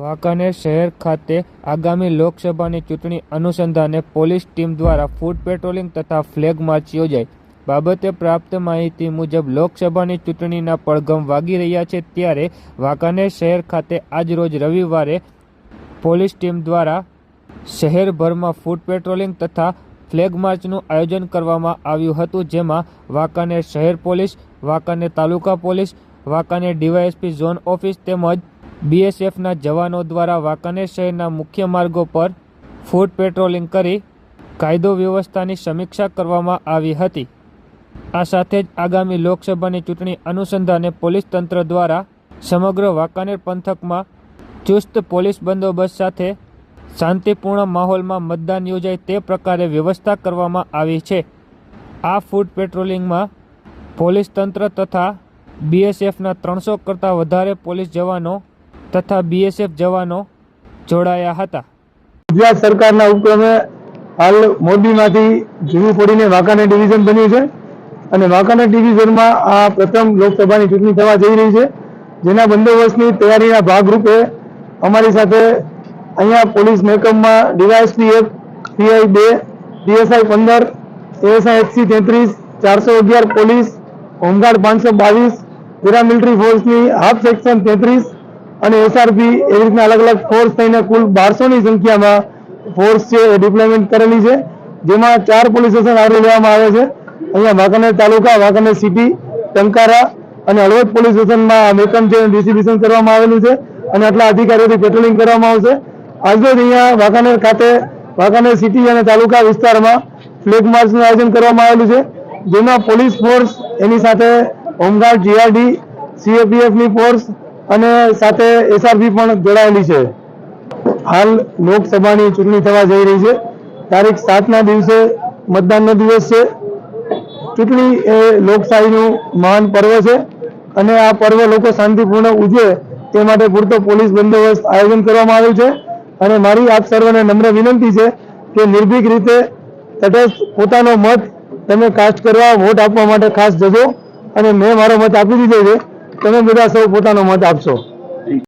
વાંકાનેર શહેર ખાતે આગામી લોકસભાની ચૂંટણી અનુસંધાને પોલીસ ટીમ દ્વારા ફૂડ પેટ્રોલિંગ તથા ફ્લેગ માર્ચ યોજાઈ બાબતે પ્રાપ્ત માહિતી મુજબ લોકસભાની ચૂંટણીના પડઘમ વાગી રહ્યા છે ત્યારે વાંકાનેર શહેર ખાતે આજરોજ રવિવારે પોલીસ ટીમ દ્વારા શહેરભરમાં ફૂડ પેટ્રોલિંગ તથા ફ્લેગ માર્ચનું આયોજન કરવામાં આવ્યું હતું, જેમાં વાંકાનેર શહેર police, Wankaner taluka police, Wankaner DYSP zone office તેમજ બીએસએફના જવાનો દ્વારા વાંકાનેર શહેરના મુખ્ય માર્ગો પર ફૂટ પેટ્રોલિંગ કરી કાયદો વ્યવસ્થાની સમીક્ષા કરવામાં આવી હતી. આ સાથે જ આગામી લોકસભાની ચૂંટણી અનુસંધાને પોલીસ તંત્ર દ્વારા સમગ્ર વાંકાનેર પંથકમાં ચુસ્ત પોલીસ બંદોબસ્ત સાથે શાંતિપૂર્ણ માહોલમાં મતદાન યોજાય તે પ્રકારે વ્યવસ્થા કરવામાં આવી છે. આ ફૂટ પેટ્રોલિંગમાં પોલીસ તંત્ર તથા બીએસએફના ત્રણસો કરતાં વધારે પોલીસ જવાનો તથા બીએસએફ જવાનો જોડાયા હતા. ગુજરાત સરકારના ઉપક્રમે હાલ મોરબીમાંથી જૂનું પડીને વાંકાનેર ડિવિઝન બન્યું છે અને વાંકાનેર ડિવિઝનમાં આ પ્રથમ લોકસભાની ચૂંટણી થવા જઈ રહી છે. જેના બંદોબસ્તની તૈયારીના ભાગરૂપે અમારી સાથે અહીંયા પોલીસ મહેકમમાં ડીવાયએસપી એક પીઆઈ બે પીએસઆઈ પંદર એએસઆઈ એકસી તેત્રીસ, ચારસો અગિયાર પોલીસ, હોમગાર્ડ પાંચસો બાવીસ, પેરામિલિટરી ફોર્સની હાફ સેક્શન તેત્રીસ અને એસઆરપી એવી રીતના અલગ અલગ ફોર્સ થઈને કુલ બારસોની સંખ્યામાં ફોર્સ છે એ ડિપ્લોયમેન્ટ કરેલી છે. જેમાં ચાર પોલીસ સ્ટેશન આવરી લેવામાં આવે છે. અહીંયા વાંકાનેર તાલુકા, વાંકાનેર સિટી ટંકારા અને હળવદ પોલીસ સ્ટેશનમાં મેકમ છે ડિસ્ટ્રીબ્યુશન કરવામાં આવેલું છે. અને આટલા અધિકારીઓથી પેટ્રોલિંગ કરવામાં આવશે. આજરોજ અહીંયા વાંકાનેર ખાતે, વાંકાનેર સિટી અને તાલુકા વિસ્તારમાં ફ્લેગ માર્ચનું આયોજન કરવામાં આવેલું છે. જેમાં પોલીસ ફોર્સ એની સાથે હોમગાર્ડ જીઆરડી સીએપીએફની ફોર્સ અને સાથે એસઆરપી પણ જોડાયેલી છે. હાલ લોકસભાની ચૂંટણી થવા જઈ રહી છે. તારીખ સાતના દિવસે મતદાનનો દિવસ છે. ચૂંટણી એ લોકશાહીનું મહાન પર્વ છે અને આ પર્વ લોકો શાંતિપૂર્ણ ઉજવે તે માટે પૂરતો પોલીસ બંદોબસ્ત આયોજન કરવામાં આવ્યું છે. અને મારી આપ સર્વને નમ્ર વિનંતી છે કે નિર્ભીક રીતે તટસ્થ પોતાનો મત તમે કાસ્ટ કરવા વોટ આપવા માટે ખાસ જજો અને મેં મારો મત આપી દીધો છે. તમે બધા સૌ પોતાનો મત આપશો.